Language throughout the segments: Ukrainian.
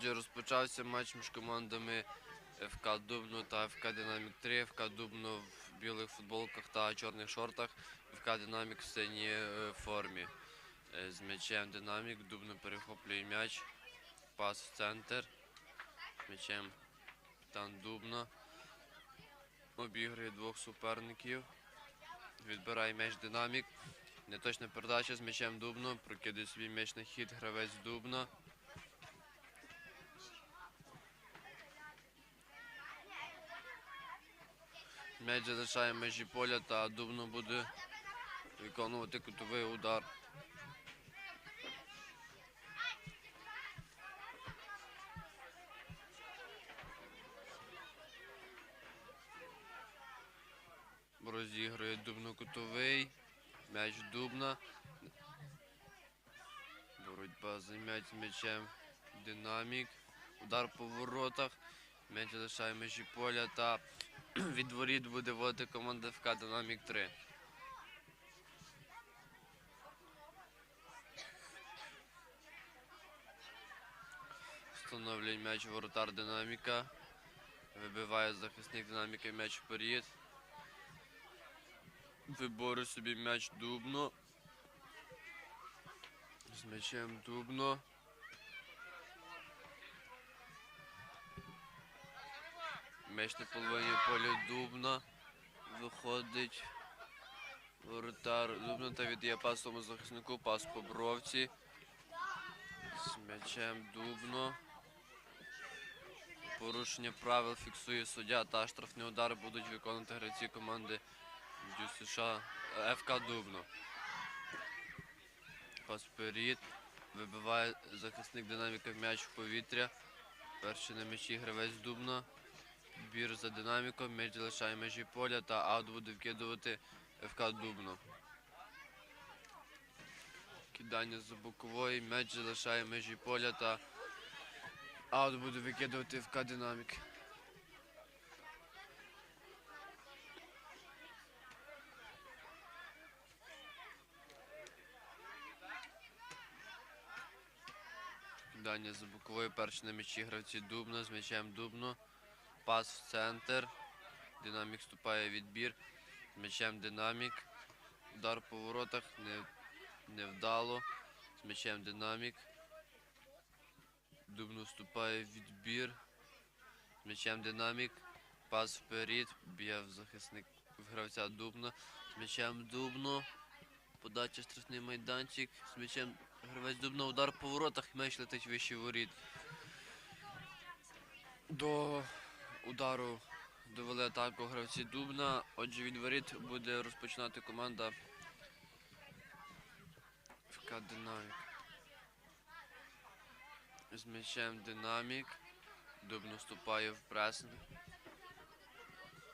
Отже, розпочався матч між командами ФК Дубно та ФК Динамік 3. ФК Дубно в білих футболках та чорних шортах. ФК Динамік в синій е, формі. Е, З м'ячем Динамік. Дубно перехоплює м'яч. Пас в центр. М'ячем Тан Дубно. Обігрує двох суперників. Відбирає м'яч Динамік. Неточна передача з м'ячем Дубно. Прокидає свій м'яч на хід гравець Дубно. М'яч залишає межі поля та Дубно буде виконувати кутовий удар. Розігрує Дубно кутовий. М'яч Дубна. Боротьба за м'яч м'ячем. Динамік. Удар по воротах. М'яч залишає межі поля та від воріт буде водити команда ФК Динамік 3. Встановлює м'яч воротар Динаміка. Вибиває захисник Динаміка м'яч вперед. Виборює собі м'яч Дубно. З м'ячем Дубно. М'яч на половині поля Дубна. Виходить воротар Дубна та віддає пас тому захиснику, пас по бровці. З м'ячем Дубно. Порушення правил фіксує суддя та штрафні удари будуть виконувати гравці команди Дю США е, ФК Дубно. Пас. Вибиває захисник динаміка м'яч в повітря. Перший на м'ячі гравець Дубна. Бір за динаміком, м'яч залишає межі поля та аут буде вкидувати ФК Дубно. Кидання з бокової, м'яч залишає межі поля та аут буде викидувати ФК Динамік. Кидання з бокової, перший на м'ячі гравці Дубно, з м'ячем Дубно. Пас в центр. Динамік вступає відбір. З м'ячем динамік. Удар по воротах не, невдало. З м'ячем динамік. Дубно вступає в відбір. З м'ячем динамік. Пас вперед. Б'є в захисник в гравця Дубно. З м'ячем Дубно. Подача штрафний майданчик. З м'ячем гравець Дубно. Удар по воротах. М'яч летить вище воріт. До удару довели атаку гравці Дубна. Отже, від воріт буде розпочинати команда ФК Динамік. З м'ячем Динамік. Дубно вступає в пресинг.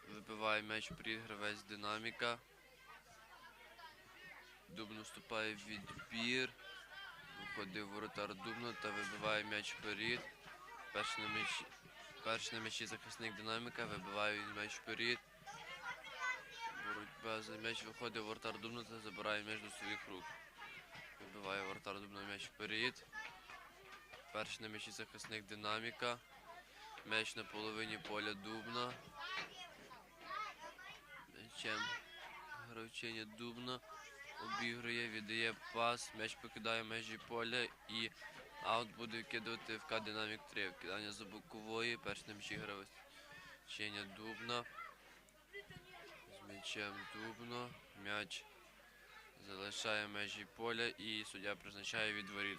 Вибиває м'яч вперед гравець Динаміка. Дубно вступає в відбір. Виходить воротар Дубно та вибиває м'яч вперед. Перший на м'ячі Перший на м'ячі захисник динаміка, вибиває він м'яч вперед. Боротьба за м'яч виходить вратар Дубна та забирає м'яч до своїх рук. Вибиває вратар Дубна м'яч вперед. Перший на м'ячі захисник динаміка. М'яч на половині поля Дубна. М'ячем гравчиня Дубна. Обігрує, віддає пас, м'яч покидає межі поля і Аут буде вкидувати ФК Динамік 3. Вкидання за бокової, перш ним ще гравець. Чиня Дубна. З м'ячем Дубно. М'яч залишає межі поля і суддя призначає від воріт.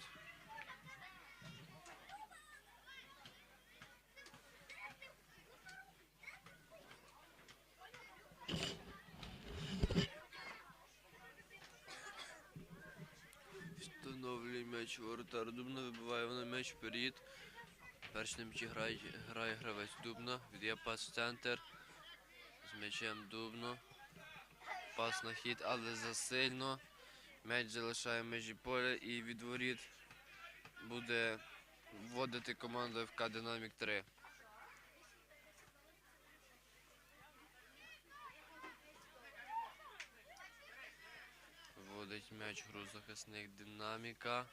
Встановлює м'яч воротар Дубна, вибиває вона м'яч вперед. Перш на м'ячі грає, грає гравець Дубна, віддає пас в центр. З м'ячем Дубно. Пас на хід, але засильно. М'яч залишає межі поля і від воріт буде вводити команда ФК Динамік 3. Вводить м'яч в гру захисник динаміка.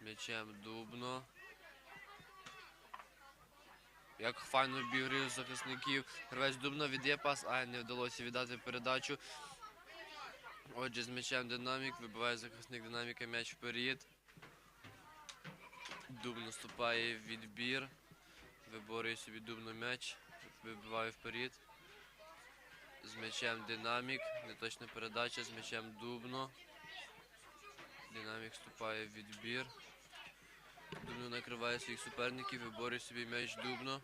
м'ячем Дубно. Як файно обігрів захисників. Гравець Дубно віддає пас, а не вдалося віддати передачу. Отже, з м'ячем динамік, вибиває захисник динаміка м'яч вперед. Дубно наступає відбір. Виборює собі дубно м'яч. Вибиває вперед. З м'ячем динамік. Неточна передача з м'ячем дубно. Динамік вступає в відбір. Дубно накриває своїх суперників, виборює собі м'яч дубно.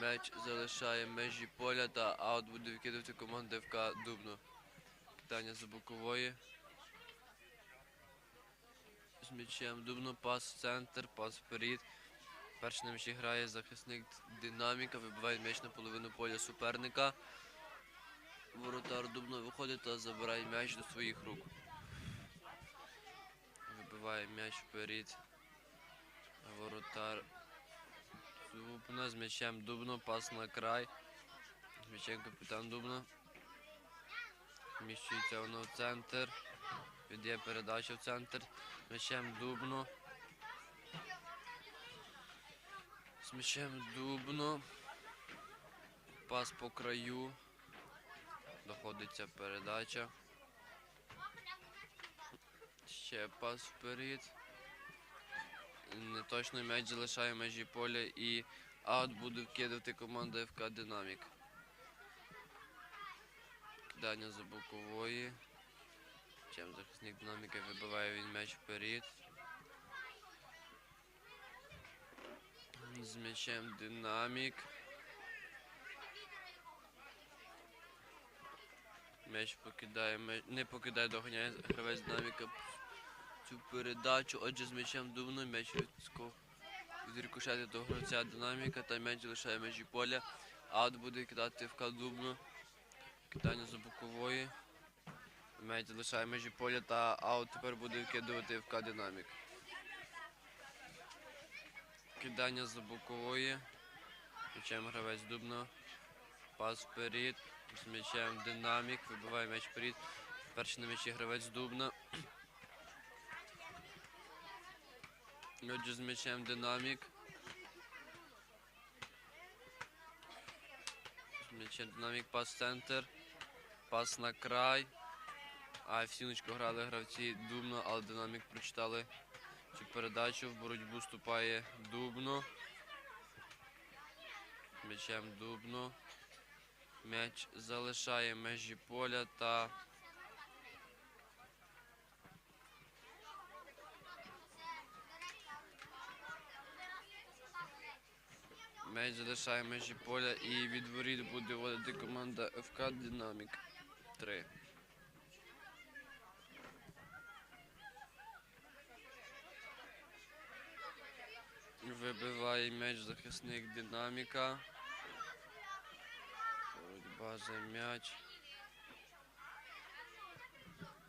М'яч залишає межі поля та аут буде викидувати команда ФК Дубно. Кидання за бокової. З м'ячем Дубно, пас в центр, пас вперед. Перший на м'ячі грає захисник динаміка, вибиває м'яч на половину поля суперника. Воротар Дубно виходить та забирає м'яч до своїх рук. Вибиває м'яч вперед. Воротар Дубно з м'ячем Дубно, пас на край. З м'ячем капітан Дубно. Вміщується воно в центр. Віддає передачу в центр. М'ячем Дубно. З м'ячем Дубно. Пас по краю. Доходиться передача. Ще пас вперед. Неточно м'яч залишає межі поля і аут буде вкидати команда ФК Динамік. Кидання за бокової. Чим захисник динаміка вибиває він м'яч вперед. З м'ячем динамік. М'яч покидає, м'яч- не покидає, доганяє гравець динаміка цю передачу. Отже, з м'ячем дубно, м'яч відскок до гравця динаміка та м'яч залишає межі поля. Аут буде кидати в дубно. Кидання за бокової. М'яч залишає межі поля та аут тепер буде вкидувати в динамік. Кидання за бокової. М'ячем гравець дубно. Пас вперед. З м'ячем динамік. Вибиває м'яч вперед. Перший на м'ячі гравець дубна. Отже, з м'ячем динамік. З м'ячем динамік пас центр. Пас на край. А в сіночку грали гравці дубно, але динамік прочитали цю передачу. В боротьбу вступає дубно. М'ячем дубно. М'яч залишає межі поля та м'яч залишає межі поля і від воріт буде водити команда ФК Динамік 3. Вибиває м'яч захисник динаміка. Боротьба за м'яч.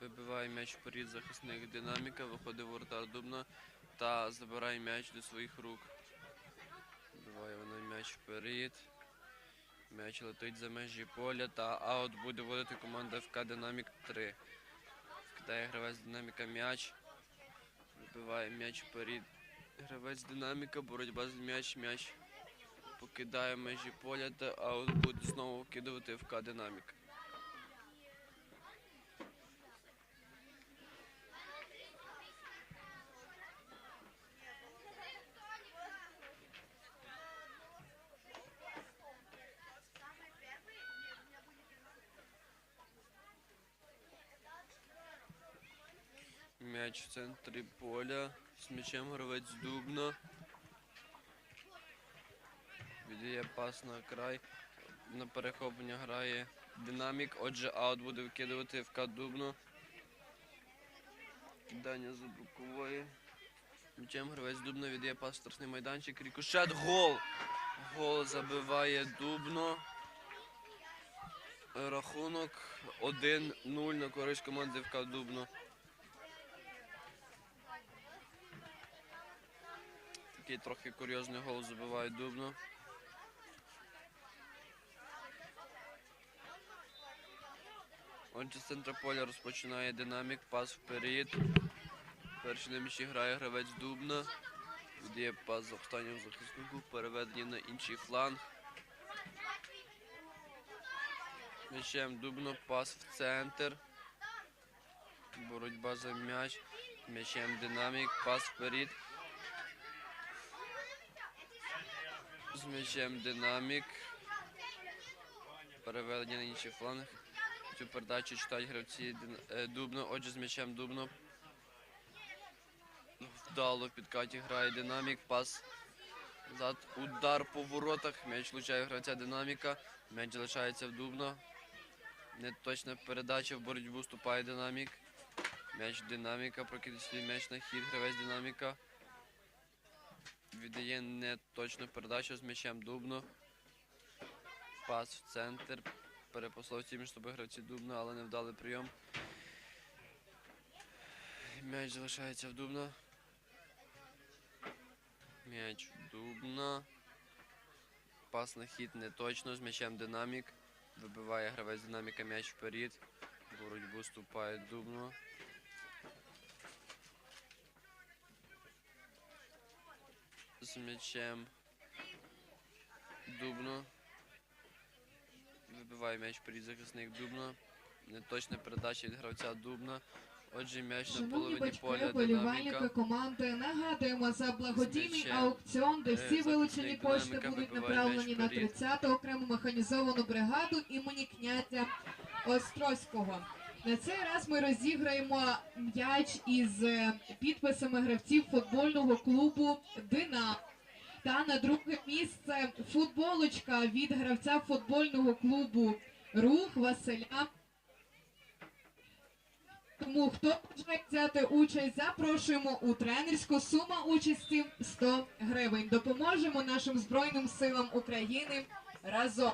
Вибиває м'яч вперед захисник динаміка, виходить воротар Дубна та забирає м'яч до своїх рук. Вибиває вона м'яч вперед. М'яч летить за межі поля та аут буде водити команда ФК Динамік 3. Кидає гравець динаміка м'яч. Вибиває м'яч вперед. Гравець динаміка, боротьба за м'яч, м'яч покидає межі поля та аут буде знову вкидувати ФК Динамік. М'яч в центрі поля. З м'ячем гравець Дубна. Віддає пас на край. На перехоплення грає динамік. Отже, аут буде викидувати ФК Дубно. Кидання за бокової. М'ячем гравець Дубно віддає пас в майданчик. Рікошет. Гол! Гол забиває Дубно. Рахунок 1-0 на користь команди ФК Дубно. Такий трохи курйозний гол забиває Дубно. Отже, з центра поля розпочинає динамік, пас вперед. Перший на м'ячі грає гравець Дубна. Віддає пас з останнього захиснику. Переведення на інший фланг. М'ячем Дубно, пас в центр. Боротьба за м'яч. М'ячем динамік, пас вперед. З м'ячем динамік. Переведення на інший фланг. Цю передачу читають гравці е, Дубно. Отже, з м'ячем Дубно. Вдало в підкаті грає динамік. Пас. Зад. Удар по воротах. М'яч влучає гравця динаміка. М'яч залишається в Дубно. Неточна передача в боротьбу вступає динамік. М'яч динаміка, прокидає свій м'яч на хід, гравець динаміка. Віддає неточну передачу з м'ячем Дубно. Пас в центр. Перепослав ці між собою гравці Дубно, але не вдалий прийом. М'яч залишається в Дубно. М'яч в Дубно. Пас на хід неточно, з м'ячем динамік. Вибиває гравець динаміка м'яч вперед. В Боротьбу вступає Дубно. З м'ячем Дубно. Вибиває м'яч вперед захисник Дубно. Неточна передача від гравця Дубна. Отже, м'яч на половині поля динаміка. команди, нагадуємо за благодійний аукціон, де Е, всі захисник вилучені кошти «Динаміка» будуть вибиває направлені м'яч на вперед. 30-ту окрему механізовану бригаду імені князя Острозького. На цей раз ми розіграємо м'яч із е, підписами гравців футбольного клубу Дина. Та на друге місце футболочка від гравця футбольного клубу Рух Василя тому хто бажає взяти участь, запрошуємо у тренерську сума участі 100 гривень. Допоможемо нашим збройним силам України разом.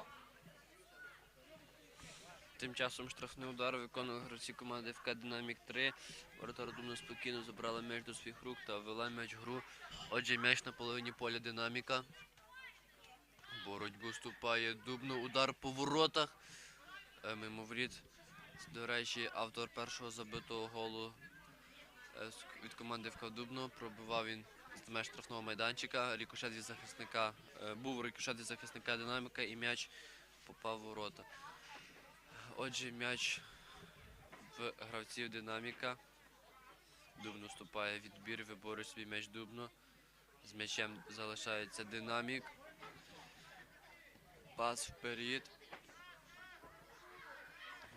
Тим часом штрафний удар виконували гравці команди ФК Динамік 3. Воротар Дубно спокійно забрала м'яч до своїх рук та ввела м'яч в гру. Отже, м'яч на половині поля динаміка. Боротьбу вступає Дубно. Удар по воротах. Е, Мимо воріт. До речі, автор першого забитого голу е, від команди ФК Дубно пробивав він з меж штрафного майданчика. Рікошет від захисника е, був рикошет від захисника динаміка і м'яч попав в ворота. Отже, м'яч в гравців динаміка. Дубно вступає відбір, виборює свій м'яч Дубно. З м'ячем залишається динамік. Пас вперед.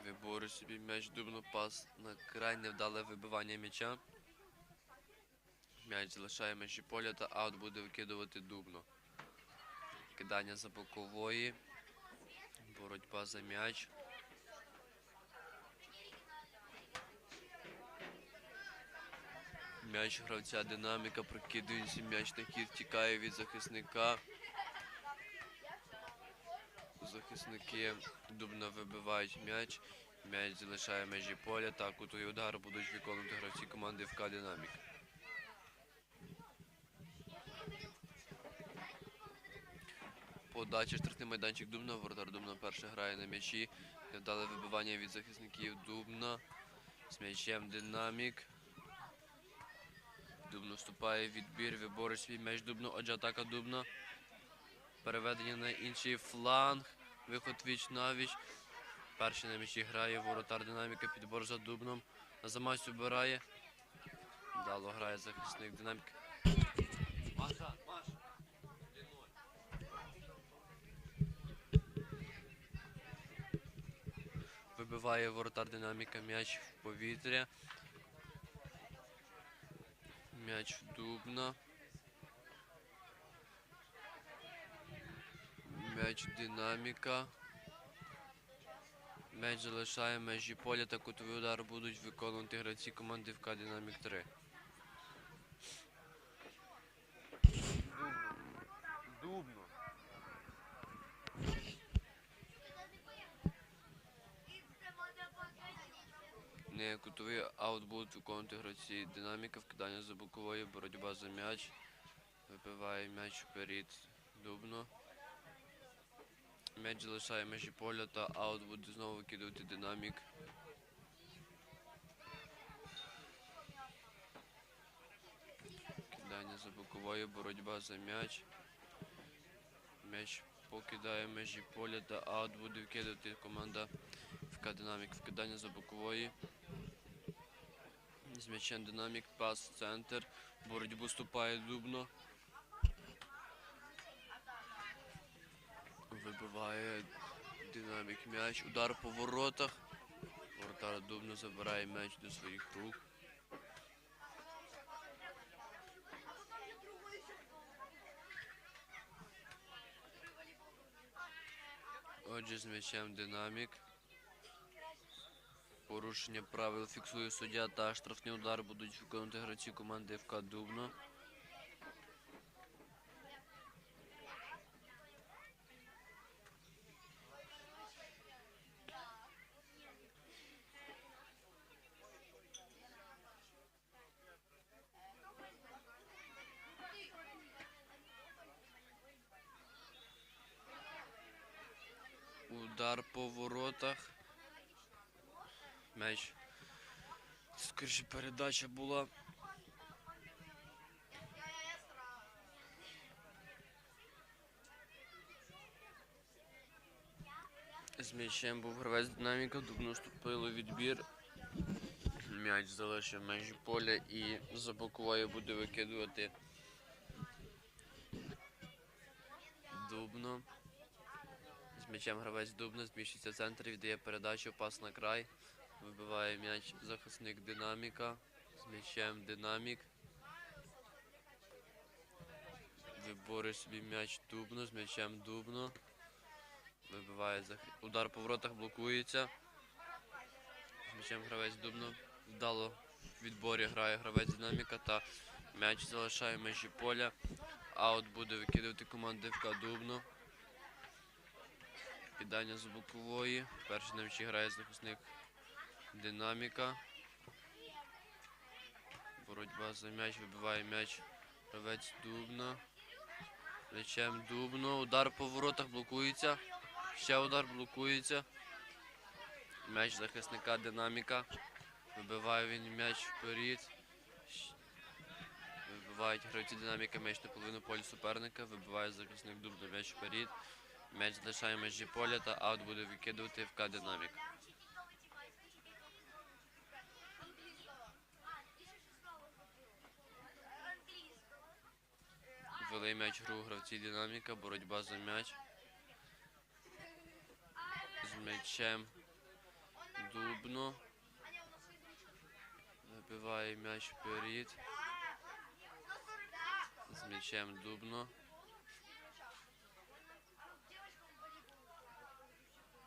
Виборює собі м'яч Дубно, пас на край, невдале вибивання м'яча. М'яч залишає межі поля та аут буде викидувати Дубно. Кидання за бокової. Боротьба за м'яч. М'яч гравця динаміка прокидується, м'яч на хід тікає від захисника. Захисники дубно вибивають м'яч. М'яч залишає межі поля та кутовий удар будуть виконувати гравці команди ФК Динамік. Подача штрафний майданчик Дубна. Воротар Дубна перший грає на м'ячі. Невдале вибивання від захисників Дубна. З м'ячем динамік. Дубно вступає відбір, виборить свій м'яч Дубно. Отже, атака Дубна. Переведення на інший фланг. Виход віч на віч. Перший на м'ячі грає воротар динаміка, підбор за Дубном. На замась убирає. Дало грає захисник динаміка. Маша, Маша. Вибиває воротар динаміка м'яч в повітря. М'яч Дубна. М'яч динаміка. М'яч залишає межі поля та кутовий удар будуть виконувати гравці команди ВК Динамік 3. Кутовий аут будуть виконувати гравці динаміка, вкидання за бокової, боротьба за м'яч. Вибиває м'яч вперед Дубно. М'яч залишає межі поля та аут буде знову викидувати динамік. Кидання за боковою, боротьба за м'яч. М'яч покидає межі поля та аут буде вкидати команда ФК Динамік. Вкидання за бокової. З м'ячем Динамік, пас центр. Боротьбу вступає Дубно. Вибиває Динамік м'яч. Удар по воротах. Воротар Дубно забирає м'яч до своїх рук. Отже, з м'ячем Динамік. Порушення правил фіксує суддя та штрафний удар будуть виконувати гравці команди ФК Дубно. Удар по воротах. М'яч. Скоріше передача була. З м'ячем був гравець динаміка, дубно вступило відбір. М'яч залишив межі поля і за буде викидувати дубно. З м'ячем гравець Дубна зміщується в центр, віддає передачу, пас на край. Вибиває м'яч захисник динаміка. З м'ячем динамік. Виборює собі м'яч Дубно, з м'ячем Дубно. Вибиває зах... удар по воротах блокується. З м'ячем гравець Дубно. Вдало в відборі грає гравець динаміка та м'яч залишає межі поля. Аут буде викидувати команда ФК Дубно. Кидання з бокової. Перший на м'ячі грає захисник динаміка. Боротьба за м'яч, вибиває м'яч гравець Дубна. М'ячем Дубно. Удар по воротах блокується. Ще удар блокується. М'яч захисника динаміка. Вибиває він м'яч вперед. Вибивають гравці динаміка м'яч на половину поля суперника. Вибиває захисник Дубна м'яч вперед. М'яч залишає межі поля та аут буде викидувати ФК Динамік. Ввели м'яч гру гравці Динаміка, боротьба за м'яч. З м'ячем Дубно. Вибиває м'яч вперед. З м'ячем Дубно.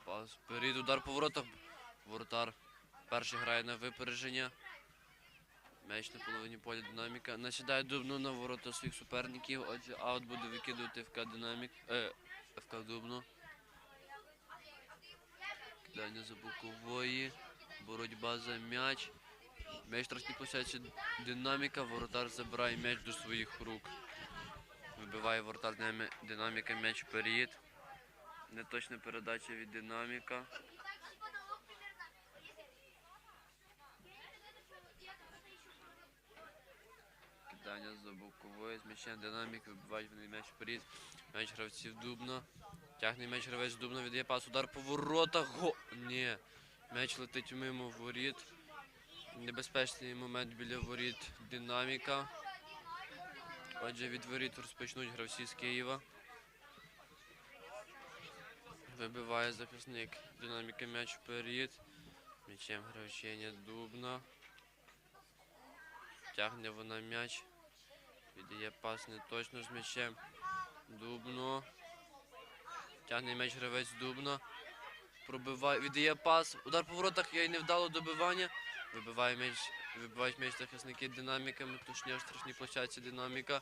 Пас вперед, удар по воротах. Воротар перший грає на випередження. М'яч на половині поля динаміка. Насідає Дубно на ворота своїх суперників. Отже, аут буде викидувати ФК Динамік. Е, ФК Дубно. Кидання за бокової. Боротьба за м'яч. М'яч штрафній площадці динаміка. Воротар забирає м'яч до своїх рук. Вибиває воротар динаміка м'яч вперед. Неточна передача від динаміка. Кидання за бокової, з м'ячем динамік, вибивають вони м'яч вперед. М'яч гравців Дубна. Тягне м'яч гравець Дубна, віддає пас, удар по воротах. Го! Ні. М'яч летить мимо воріт. Небезпечний момент біля воріт динаміка. Отже, від воріт розпочнуть гравці з Києва. Вибиває захисник динаміка м'яч вперед. М'ячем гравчення Дубна. Тягне вона м'яч. Віддає пас не точно з м'ячем. Дубно. Тягне м'яч гравець Дубно. Пробиває. Віддає пас. Удар по воротах і невдало добивання. Вибиває м'яч. Вибивають м'яч захисники динаміками. Точніше в страшній площадці динаміка.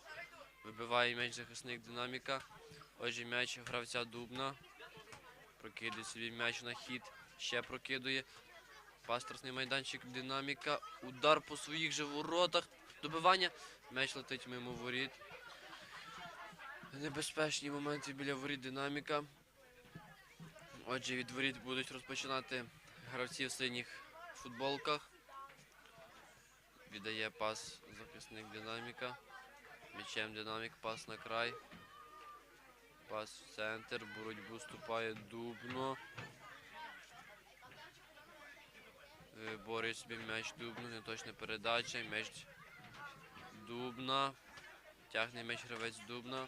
Вибиває м'яч захисник динаміка. Отже, м'яч гравця Дубна. Прокидує собі м'яч на хід. Ще прокидує. Пасторсний майданчик динаміка. Удар по своїх же воротах. Добивання. М'яч летить мимо воріт. Небезпечні моменти біля воріт динаміка. Отже, від воріт будуть розпочинати гравці в синіх футболках. Віддає пас захисник динаміка. М'ячем динамік, пас на край. Пас в центр, боротьбу вступає Дубно. Виборює собі м'яч Дубно, неточна передача, м'яч Дубна. Тягне м'яч гравець Дубна.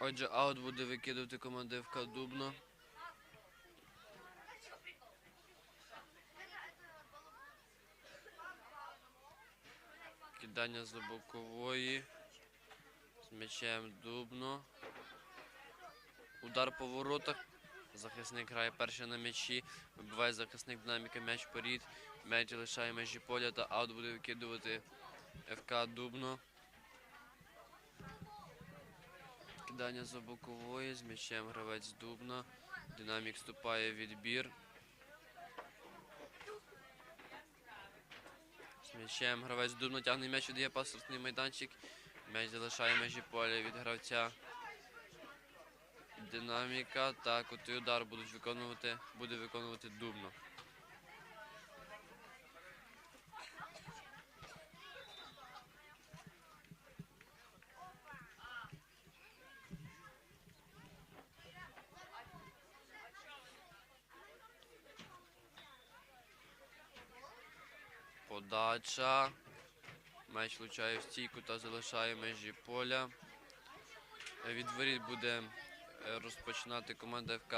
Отже, аут буде викидувати команда ФК Дубно. Кидання за бокової. З м'ячем Дубно. Удар по воротах. Захисник грає перший на м'ячі. Вибиває захисник динаміка м'яч вперед. М'яч лишає межі поля та аут буде викидувати ФК Дубно. Кидання за бокової, з м'ячем гравець Дубна. Динамік вступає в відбір. М'ячем гравець дубно тягне м'яч, віддає пасортний майданчик. М'яч залишає межі поля від гравця. Динаміка та кутий удар будуть виконувати, буде виконувати Дубно. Подача. М'яч влучає в стійку та залишає межі поля. Від воріт буде е, розпочинати команда ФК.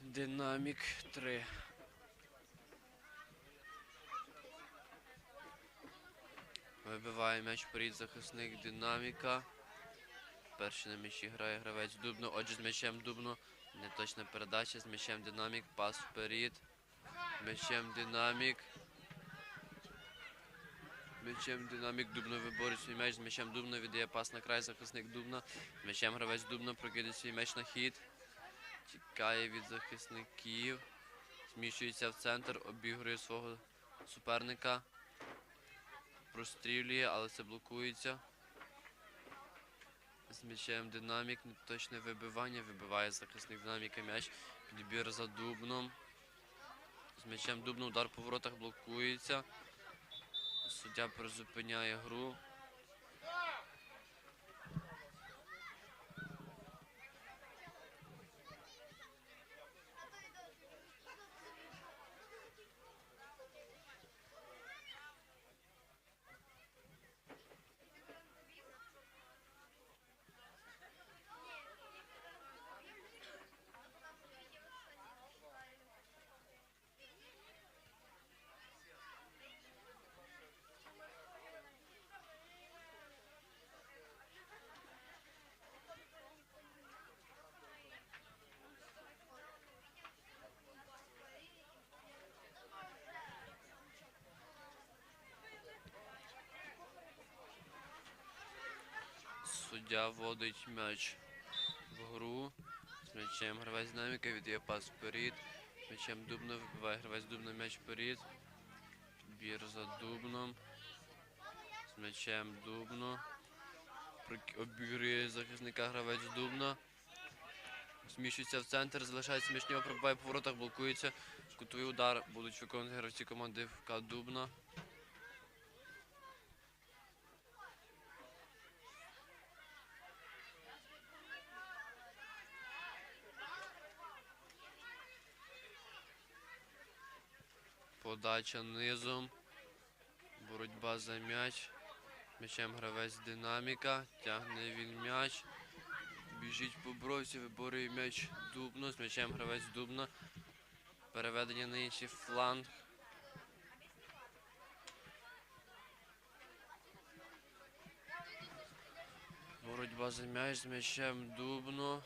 Динамік 3. Вибиває м'яч вперед захисник динаміка. Перший на м'ячі грає гравець Дубно. Отже, з м'ячем Дубно. Неточна передача з м'ячем динамік. Пас вперед. М'ячем динамік. М'ячем динамік Дубно виборить свій м'яч. З м'ячем Дубно віддає пас на край захисник Дубна. М'ячем гравець Дубно прокидає свій м'яч на хід. Тікає від захисників. Зміщується в центр, обігрує свого суперника. Прострілює, але це блокується. З м'ячем динамік, неточне вибивання. Вибиває захисник динаміка м'яч. Підбір за Дубном. З м'ячем Дубно удар по воротах блокується. Суддя призупиняє гру. Суддя вводить м'яч в гру. З м'ячем гравець динаміка віддає пас вперед. З м'ячем Дубно вибиває гравець Дубно м'яч вперед. Бір за Дубном. З м'ячем Дубно. Обігрує захисника гравець Дубна. Зміщується в центр, залишається між нього, пробиває по воротах, блокується. Кутовий удар будуть виконувати гравці команди ФК Дубна. Подача низом. Боротьба за м'яч. М'ячем гравець динаміка. Тягне він м'яч. Біжить по бровці, виборює м'яч Дубно. З м'ячем гравець Дубна. Переведення на інший фланг. Боротьба за м'яч з м'ячем Дубно.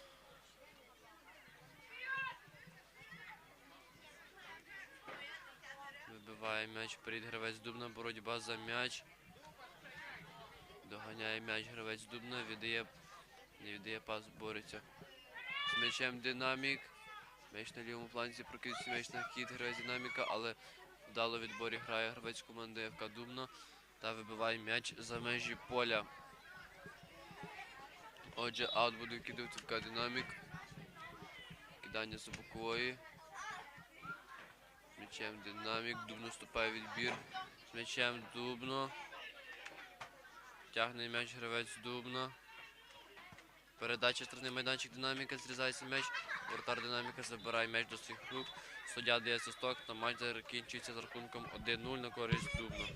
Вибиває м'яч вперед гравець Дубна, боротьба за м'яч. Доганяє м'яч гравець Дубна, віддає, не віддає пас, бореться. З м'ячем динамік. М'яч на лівому фланзі прокидується м'яч на хід, гравець динаміка, але Вдало відборі грає гравець команди ФК Дубно та вибиває м'яч за межі поля. Отже, аут буде кидати ФК Динамік. Кидання з бокової. М'ячем Динамік. Дубно вступає відбір. З м'ячем Дубно. Тягне м'яч гравець Дубно. Передача сторони майданчик динаміка, зрізається м'яч. Вратар динаміка забирає м'яч до своїх рук. Суддя дає свисток, та матч закінчується з рахунком 1-0 на користь Дубно.